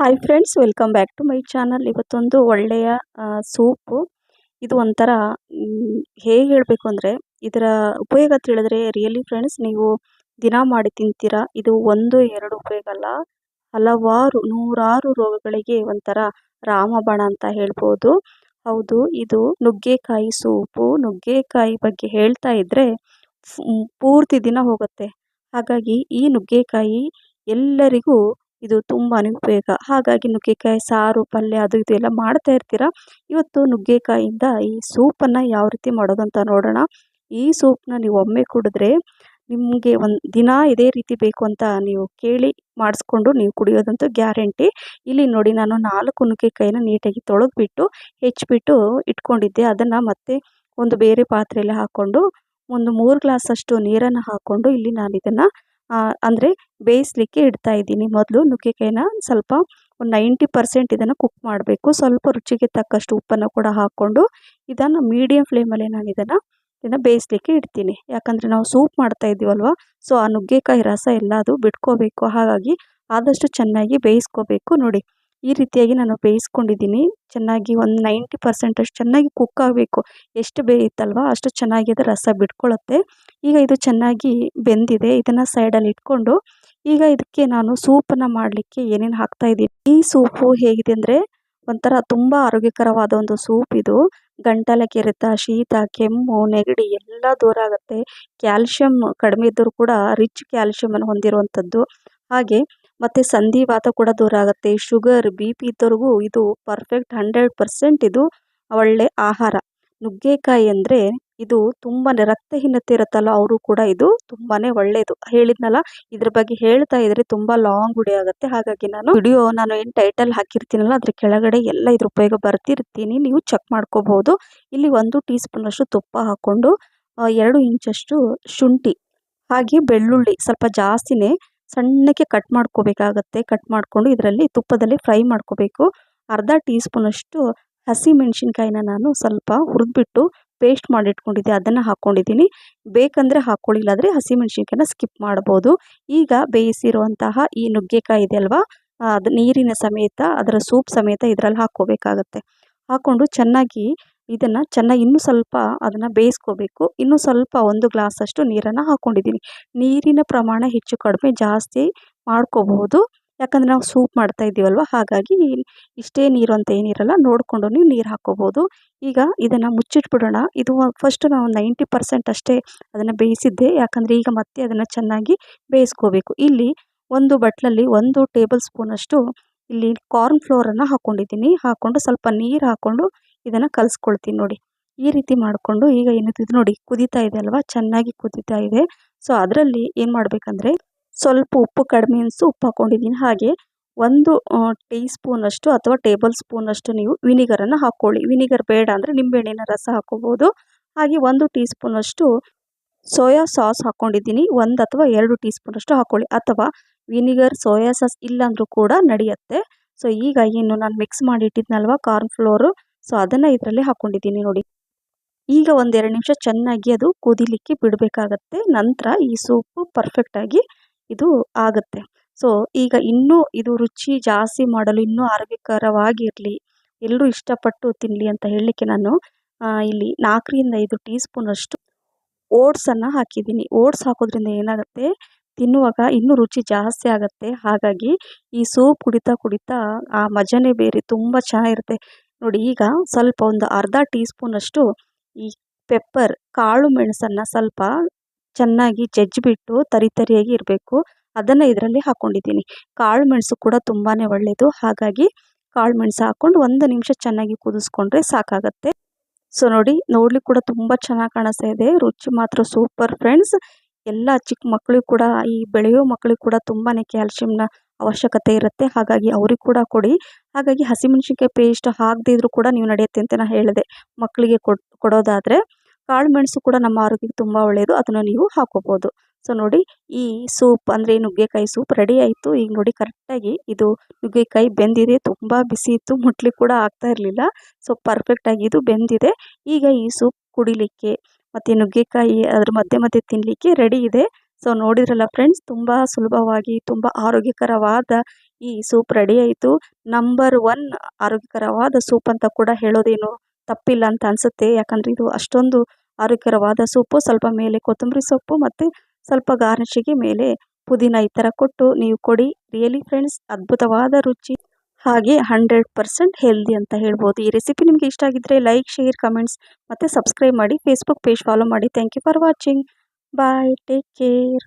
Hi friends welcome back to my channel ಇವತ್ತೊಂದು ಒಳ್ಳೆಯ soup. ಇದು ಒಂಥರ ಹೇಗೆ ಹೇಳಬೇಕು ಅಂದರೆ, ಇದರ ಉಪಯೋಗ ತಿಳಿದ್ರೆ ರಿಯಲಿ ಫ್ರೆಂಡ್ಸ್ ನೀವು ದಿನ ಮಾಡಿ ತಿಂತೀರಾ? ಇದು ಒಂದು, ಎರಡು ಉಪಯೋಗ ಅಲ್ಲ. ಹಲವಾರು, ನೂರಾರು ರೋಗಗಳಿಗೆ ಒಂಥರ ರಾಮಬಾಣ ಅಂತ ಹೇಳ್ಬೋದು. ಹೌದು, ಇದು ನುಗ್ಗೆಕಾಯಿ ಸೂಪು. ನುಗ್ಗೆಕಾಯಿ ಬಗ್ಗೆ ಹೇಳ್ತಾ ಇದ್ದರೆ ಪೂರ್ತಿ ದಿನ ಹೋಗುತ್ತೆ. ಹಾಗಾಗಿ ಈ ನುಗ್ಗೆಕಾಯಿ ಎಲ್ಲರಿಗೂ ಇದು ತುಂಬಾ ಉಪಯೋಗ ಹಾಗಾಗಿ ನುಗ್ಗೆಕಾಯಿ, ಸಾರು, ಪಲ್ಯ ಅದು ಇದು ಎಲ್ಲ ಮಾಡ್ತಾ ಇರ್ತೀರ? ಇವತ್ತು ನುಗ್ಗೆಕಾಯಿಂದ ಈ ಸೂಪನ್ನು ಯಾವ ರೀತಿ ಮಾಡೋದು ಅಂತ ನೋಡೋಣ. ಈ ಸೂಪನ್ನ ನೀವು ಒಮ್ಮೆ ಕುಡಿದ್ರೆ ನಿಮಗೆ ಒಂದು ದಿನ ಇದೇ ರೀತಿ ಬೇಕು ಅಂತ ನೀವು ಕೇಳಿ ಮಾಡಿಸ್ಕೊಂಡು ನೀವು ಕುಡಿಯೋದಂತೂ ಗ್ಯಾರಂಟಿ. ಇಲ್ಲಿ ನೋಡಿ ನಾನು ನಾಲ್ಕು ನುಗ್ಗೆಕಾಯಿನ ನೀಟಾಗಿ ತೊಳೆದ್ಬಿಟ್ಟು ಹೆಚ್ಚಿಬಿಟ್ಟು ಇಟ್ಕೊಂಡಿದ್ದೆ. ಅದನ್ನು ಮತ್ತೆ ಒಂದು ಬೇರೆ ಪಾತ್ರೆಯಲ್ಲಿ ಹಾಕ್ಕೊಂಡು, ಒಂದು ಮೂರು ಗ್ಲಾಸಷ್ಟು ನೀರನ್ನು ಹಾಕ್ಕೊಂಡು ಇಲ್ಲಿ ನಾನು ಇದನ್ನು ಅಂದರೆ ಬೇಯಿಸ್ಲಿಕ್ಕೆ ಇಡ್ತಾ ಇದ್ದೀನಿ. ಮೊದಲು ನುಗ್ಗೆಕಾಯಿನ ಸ್ವಲ್ಪ ಒಂದು ನೈಂಟಿ ಪರ್ಸೆಂಟ್ ಇದನ್ನು ಕುಕ್ ಮಾಡಬೇಕು. ಸ್ವಲ್ಪ ರುಚಿಗೆ ತಕ್ಕಷ್ಟು ಉಪ್ಪನ್ನು ಕೂಡ ಹಾಕ್ಕೊಂಡು ಇದನ್ನು ಮೀಡಿಯಮ್ ಫ್ಲೇಮಲ್ಲಿ ನಾನು ಇದನ್ನು ಇದನ್ನು ಬೇಯಿಸ್ಲಿಕ್ಕೆ ಇಡ್ತೀನಿ. ಯಾಕಂದರೆ ನಾವು ಸೂಪ್ ಮಾಡ್ತಾ ಇದ್ದೀವಲ್ವ ಸೊ ಆ ನುಗ್ಗೆಕಾಯಿ ರಸ ಎಲ್ಲ ಅದು ಬಿಟ್ಕೋಬೇಕು. ಹಾಗಾಗಿ ಆದಷ್ಟು ಚೆನ್ನಾಗಿ ಬೇಯಿಸ್ಕೋಬೇಕು ನೋಡಿ. ಈ ರೀತಿಯಾಗಿ ನಾನು ಬೇಯಿಸ್ಕೊಂಡಿದ್ದೀನಿ. ಚೆನ್ನಾಗಿ ಒಂದು ನೈಂಟಿ ಪರ್ಸೆಂಟ್ ಅಷ್ಟು ಚೆನ್ನಾಗಿ ಕುಕ್ ಆಗಬೇಕು. ಎಷ್ಟು ಬೇಯುತ್ತಲ್ವ ಅಷ್ಟು ಚೆನ್ನಾಗಿ ಅದು ರಸ ಬಿಟ್ಕೊಳ್ಳುತ್ತೆ. ಈಗ ಇದು ಚೆನ್ನಾಗಿ ಬೆಂದಿದೆ. ಇದನ್ನು ಸೈಡಲ್ಲಿ ಇಟ್ಕೊಂಡು ಈಗ ಇದಕ್ಕೆ ನಾನು ಸೂಪನ್ನು ಮಾಡಲಿಕ್ಕೆ ಏನೇನು ಹಾಕ್ತಾಯಿದ್ದೀನಿ ಈ ಸೂಪು ಹೇಗಿದೆ ಅಂದರೆ ಒಂಥರ ತುಂಬ ಆರೋಗ್ಯಕರವಾದ ಒಂದು ಸೂಪ್ ಇದು. ಗಂಟಲ ಕೆರೆತ, ಶೀತ, ಕೆಮ್ಮು, ನೆಗಡಿ ಎಲ್ಲ ದೂರ ಆಗುತ್ತೆ. ಕ್ಯಾಲ್ಶಿಯಂ ಕಡಿಮೆ ಇದ್ದರೂ ಕೂಡ ರಿಚ್ ಕ್ಯಾಲ್ಶಿಯಮನ್ನು ಹೊಂದಿರುವಂಥದ್ದು. ಹಾಗೆ ಮತ್ತು ಸಂಧಿವಾತ ಕೂಡ ದೂರ ಆಗುತ್ತೆ. ಶುಗರ್, ಬಿ ಪಿ ಇದ್ದವ್ರಿಗೂ ಇದು ಪರ್ಫೆಕ್ಟ್ ಹಂಡ್ರೆಡ್ ಪರ್ಸೆಂಟ್ ಇದು ಒಳ್ಳೆ ಆಹಾರ. ನುಗ್ಗೆಕಾಯಿ ಅಂದರೆ ಇದು ತುಂಬಾ ರಕ್ತಹೀನತೆ ಇರುತ್ತಲ್ಲ ಅವರು ಕೂಡ ಇದು ತುಂಬಾ ಒಳ್ಳೆಯದು ಹೇಳಿದ್ನಲ್ಲ, ಇದ್ರ ಬಗ್ಗೆ ಹೇಳ್ತಾ ಇದ್ರೆ ತುಂಬ ಲಾಂಗ್ ವಿಡಿಯೋ ಆಗುತ್ತೆ. ಹಾಗಾಗಿ ನಾನು ವಿಡಿಯೋ ನಾನು ಏನು ಟೈಟಲ್ ಹಾಕಿರ್ತೀನಲ್ಲ, ಅದ್ರ ಕೆಳಗಡೆ ಎಲ್ಲ ಇದ್ರ ಉಪಯೋಗ ಬರ್ತಿರ್ತೀನಿ ನೀವು ಚೆಕ್ ಮಾಡ್ಕೋಬಹುದು ಇಲ್ಲಿ ಒಂದು ಟೀ ಸ್ಪೂನಷ್ಟು ತುಪ್ಪ ಹಾಕ್ಕೊಂಡು ಎರಡು ಇಂಚಷ್ಟು ಶುಂಠಿ, ಹಾಗೆ ಬೆಳ್ಳುಳ್ಳಿ ಸ್ವಲ್ಪ ಜಾಸ್ತಿನೇ ಸಣ್ಣಕ್ಕೆ ಕಟ್ ಮಾಡ್ಕೋಬೇಕಾಗತ್ತೆ. ಕಟ್ ಮಾಡಿಕೊಂಡು ಇದರಲ್ಲಿ ತುಪ್ಪದಲ್ಲಿ ಫ್ರೈ ಮಾಡ್ಕೋಬೇಕು. ಅರ್ಧ ಟೀ ಸ್ಪೂನಷ್ಟು ಹಸಿ ಮೆಣಸಿನ್ಕಾಯಿನ ನಾನು ಸ್ವಲ್ಪ ಹುರಿದ್ಬಿಟ್ಟು ಪೇಸ್ಟ್ ಮಾಡಿಟ್ಕೊಂಡಿದ್ದೆ. ಅದನ್ನು ಹಾಕ್ಕೊಂಡಿದ್ದೀನಿ ಬೇಕಂದರೆ ಹಾಕ್ಕೊಳ್ಳಿ ಹಸಿ ಹಸಿಮೆಣ್ಸಿನ್ಕಾಯಿನ ಸ್ಕಿಪ್ ಮಾಡ್ಬೋದು. ಈಗ ಬೇಯಿಸಿರುವಂತಹ ಈ ನುಗ್ಗೆಕಾಯಿ ಇದೆ ಅಲ್ವಾ? ಅದು ನೀರಿನ ಸಮೇತ, ಅದರ ಸೂಪ್ ಸಮೇತ ಇದರಲ್ಲಿ ಹಾಕ್ಕೋಬೇಕಾಗತ್ತೆ. ಹಾಕ್ಕೊಂಡು ಚೆನ್ನಾಗಿ ಇದನ್ನು ಚೆನ್ನಾಗಿ ಇನ್ನೂ ಸ್ವಲ್ಪ ಅದನ್ನು ಬೇಯಿಸ್ಕೋಬೇಕು. ಇನ್ನೂ ಸ್ವಲ್ಪ ಒಂದು ಗ್ಲಾಸಷ್ಟು ನೀರನ್ನು ಹಾಕ್ಕೊಂಡಿದ್ದೀನಿ ನೀರಿನ ಪ್ರಮಾಣ ಹೆಚ್ಚು ಕಡಿಮೆ ಜಾಸ್ತಿ ಮಾಡ್ಕೋಬಹುದು. ಯಾಕಂದರೆ ನಾವು ಸೂಪ್ ಮಾಡ್ತಾ ಇದ್ದೀವಲ್ವ, ಹಾಗಾಗಿ ಇಷ್ಟೇ ನೀರು ಅಂತ ಏನಿರಲ್ಲ ನೋಡಿಕೊಂಡು ನೀವು ನೀರು ಹಾಕ್ಕೋಬೋದು ಈಗ ಇದನ್ನು ಮುಚ್ಚಿಟ್ಬಿಡೋಣ. ಇದು ಫಸ್ಟ್ ನಾವು ನೈಂಟಿ ಪರ್ಸೆಂಟ್ ಅಷ್ಟೇ ಅದನ್ನು ಬೇಯಿಸಿದ್ದೆ. ಯಾಕಂದರೆ ಈಗ ಮತ್ತೆ ಅದನ್ನು ಚೆನ್ನಾಗಿ ಬೇಯಿಸ್ಕೋಬೇಕು. ಇಲ್ಲಿ ಒಂದು ಬಟ್ಲಲ್ಲಿ ಒಂದು ಟೇಬಲ್ ಸ್ಪೂನಷ್ಟು ಇಲ್ಲಿ ಕಾರ್ನ್ ಫ್ಲೋರನ್ನು ಹಾಕ್ಕೊಂಡಿದ್ದೀನಿ ಹಾಕ್ಕೊಂಡು ಸ್ವಲ್ಪ ನೀರು ಹಾಕ್ಕೊಂಡು ಇದನ್ನು ಕಲಿಸ್ಕೊಳ್ತೀನಿ ನೋಡಿ. ಈ ರೀತಿ ಮಾಡಿಕೊಂಡು ಈಗ ಏನಿದೆ ನೋಡಿ ಕುದೀತಾ ಇದೆ ಅಲ್ವಾ? ಚೆನ್ನಾಗಿ ಕುದೀತಾ ಇದೆ. ಸೊ ಅದರಲ್ಲಿ ಏನು ಮಾಡಬೇಕಂದ್ರೆ ಸ್ವಲ್ಪ ಉಪ್ಪು, ಕಡಿಮೆ ಅನಿಸು ಉಪ್ಪು ಹಾಕ್ಕೊಂಡಿದ್ದೀನಿ ಹಾಗೆ ಒಂದು ಟೀ ಸ್ಪೂನಷ್ಟು ಅಥವಾ ಟೇಬಲ್ ಸ್ಪೂನಷ್ಟು ನೀವು ವಿನಿಗರನ್ನು ಹಾಕ್ಕೊಳ್ಳಿ ವಿನಿಗರ್ ಬೇಡ ಅಂದರೆ ನಿಂಬೆಹಣ್ಣಿನ ರಸ ಹಾಕ್ಕೋಬೋದು ಹಾಗೆ ಒಂದು ಟೀ ಸ್ಪೂನಷ್ಟು ಸೋಯಾ ಸಾಸ್ ಹಾಕ್ಕೊಂಡಿದ್ದೀನಿ ಒಂದು ಅಥವಾ ಎರಡು ಟೀ ಸ್ಪೂನಷ್ಟು ಹಾಕ್ಕೊಳ್ಳಿ ಅಥವಾ ವಿನಿಗರ್, ಸೋಯಾ ಸಾಸ್ ಇಲ್ಲಾಂದರೂ ಕೂಡ ನಡೆಯುತ್ತೆ. ಸೊ ಈಗ ಏನು ನಾನು ಮಿಕ್ಸ್ ಮಾಡಿ ಇಟ್ಟಿದ್ನಲ್ವ ಕಾರ್ನ್ ಫ್ಲೋರು. ಸೊ ಅದನ್ನು ಇದರಲ್ಲಿ ಹಾಕ್ಕೊಂಡಿದ್ದೀನಿ ನೋಡಿ. ಈಗ ಒಂದೆರಡು ನಿಮಿಷ ಚೆನ್ನಾಗಿ ಅದು ಕುದಿಲಿಕ್ಕೆ ಬಿಡಬೇಕಾಗತ್ತೆ. ನಂತರ ಈ ಸೂಪು ಪರ್ಫೆಕ್ಟಾಗಿ ಇದು ಆಗುತ್ತೆ. ಸೊ ಈಗ ಇನ್ನೂ ಇದು ರುಚಿ ಜಾಸ್ತಿ ಮಾಡಲು ಇನ್ನೂ ಆರೋಗ್ಯಕರವಾಗಿರಲಿ ಎಲ್ಲರೂ ಇಷ್ಟಪಟ್ಟು ತಿನ್ನಲಿ ಅಂತ ಹೇಳಲಿಕ್ಕೆ ನಾನು ಇಲ್ಲಿ ನಾಲ್ಕರಿಂದ ಐದು ಟೀ ಸ್ಪೂನಷ್ಟು ಓಟ್ಸನ್ನು ಹಾಕಿದ್ದೀನಿ. ಓಟ್ಸ್ ಹಾಕೋದ್ರಿಂದ ಏನಾಗುತ್ತೆ, ತಿನ್ನುವಾಗ ಇನ್ನೂ ರುಚಿ ಜಾಸ್ತಿ ಆಗುತ್ತೆ. ಹಾಗಾಗಿ ಈ ಸೂಪ್ ಕುಡಿತಾ ಕುಡಿತಾ ಆ ಮಜನೇ ಬೇರೆ, ತುಂಬ ಚೆನ್ನಾಗಿರುತ್ತೆ. ನೋಡಿ, ಈಗ ಸ್ವಲ್ಪ ಒಂದು ಅರ್ಧ ಟೀ ಸ್ಪೂನಷ್ಟು ಈ ಪೆಪ್ಪರ್, ಕಾಳು ಮೆಣಸನ್ನು ಸ್ವಲ್ಪ ಚೆನ್ನಾಗಿ ಜಜ್ಜಿಬಿಟ್ಟು ತರಿ ತರಿಯಾಗಿ ಇರಬೇಕು. ಅದನ್ನು ಇದರಲ್ಲಿ ಹಾಕ್ಕೊಂಡಿದ್ದೀನಿ ಕಾಳು ಮೆಣಸು ಕೂಡ ತುಂಬಾ ಒಳ್ಳೆಯದು ಹಾಗಾಗಿ ಕಾಳು ಮೆಣಸು ಹಾಕ್ಕೊಂಡು ಒಂದು ನಿಮಿಷ ಚೆನ್ನಾಗಿ ಕುದಿಸ್ಕೊಂಡ್ರೆ ಸಾಕಾಗತ್ತೆ. ಸೊ, ನೋಡಿ ನೋಡ್ಲಿಕ್ಕೆ ಕೂಡ ತುಂಬ ಚೆನ್ನಾಗಿ ಕಾಣಿಸ್ತಾ ಇದೆ. ರುಚಿ ಮಾತ್ರ ಸೂಪರ್ ಫ್ರೆಂಡ್ಸ್. ಎಲ್ಲ ಚಿಕ್ಕ ಮಕ್ಕಳಿಗೂ ಕೂಡ, ಈ ಬೆಳೆಯೋ ಮಕ್ಕಳಿಗೆ ಕೂಡ ತುಂಬಾ ಕ್ಯಾಲ್ಶಿಯಂನ ಅವಶ್ಯಕತೆ ಇರುತ್ತೆ. ಹಾಗಾಗಿ ಅವ್ರಿಗೆ ಕೂಡ ಕೊಡಿ. ಹಾಗಾಗಿ ಹಸಿಮೆಣ್ಸಿನ್ಕಾಯಿ ಪೇಸ್ಟ್ ಹಾಕದೇ ಇದ್ರೂ ಕೂಡ ನೀವು ನಡೆಯುತ್ತೆ ಅಂತ ನಾನು ಹೇಳಿದೆ. ಮಕ್ಕಳಿಗೆ ಕೊಡೋದಾದರೆ ಕಾಳು ಮೆಣಸು ಕೂಡ ನಮ್ಮ ಆರೋಗ್ಯಕ್ಕೆ ತುಂಬ ಒಳ್ಳೆಯದು ಅದನ್ನು ನೀವು ಹಾಕೋಬೋದು. ಸೊ, ನೋಡಿ ಈ ಸೂಪ್ ಅಂದರೆ ನುಗ್ಗೆಕಾಯಿ ಸೂಪ್ ರೆಡಿ ಆಯಿತು. ಈಗ ನೋಡಿ ಕರೆಕ್ಟಾಗಿ ಇದು ನುಗ್ಗೆಕಾಯಿ ಬೆಂದಿದೆ. ತುಂಬ ಬಿಸಿ ಇತ್ತು. ಮುಟ್ಲಿಕ್ಕೆ ಕೂಡ ಆಗ್ತಾ ಇರಲಿಲ್ಲ. ಸೊ ಪರ್ಫೆಕ್ಟಾಗಿ ಇದು ಬೆಂದಿದೆ. ಈಗ ಈ ಸೂಪ್ ಕುಡಿಲಿಕ್ಕೆ ಮತ್ತು ನುಗ್ಗೆಕಾಯಿ ಅದ್ರ ಮಧ್ಯೆ ಮಧ್ಯೆ ತಿನ್ನಲಿಕ್ಕೆ ರೆಡಿ ಇದೆ. ಸೊ ನೋಡಿದ್ರಲ್ಲ ಫ್ರೆಂಡ್ಸ್ ತುಂಬ ಸುಲಭವಾಗಿ, ತುಂಬ ಆರೋಗ್ಯಕರವಾದ ಈ ಸೂಪ್ ರೆಡಿ ಆಯಿತು. ನಂಬರ್ ಒನ್ ಆರೋಗ್ಯಕರವಾದ ಸೂಪ್ ಅಂತ ಕೂಡ ಹೇಳೋದೇನು ತಪ್ಪಿಲ್ಲ ಅಂತ ಅನಿಸುತ್ತೆ. ಯಾಕಂದರೆ ಇದು ಅಷ್ಟೊಂದು ಆರೋಗ್ಯಕರವಾದ ಸೂಪು ಸ್ವಲ್ಪ ಮೇಲೆ ಕೊತ್ತಂಬರಿ ಸೊಪ್ಪು ಮತ್ತು ಸ್ವಲ್ಪ ಗಾರ್ನಿಷಿಗೆ ಮೇಲೆ ಪುದೀನ ಈ ಥರ ಕೊಟ್ಟು ನೀವು ಕೊಡಿ. ರಿಯಲಿ ಫ್ರೆಂಡ್ಸ್ ಅದ್ಭುತವಾದ ರುಚಿ. ಹಾಗೆ ಹಂಡ್ರೆಡ್ ಪರ್ಸೆಂಟ್ ಹೆಲ್ದಿ ಅಂತ ಹೇಳ್ಬೋದು. ಈ ರೆಸಿಪಿ ನಿಮಗೆ ಇಷ್ಟ ಆಗಿದ್ದರೆ ಲೈಕ್ ಶೇರ್ ಕಮೆಂಟ್ಸ್ ಮತ್ತು ಸಬ್ಸ್ಕ್ರೈಬ್ ಮಾಡಿ ಫೇಸ್ಬುಕ್ ಪೇಜ್ ಫಾಲೋ ಮಾಡಿ. Thank you for watching bye. Take care.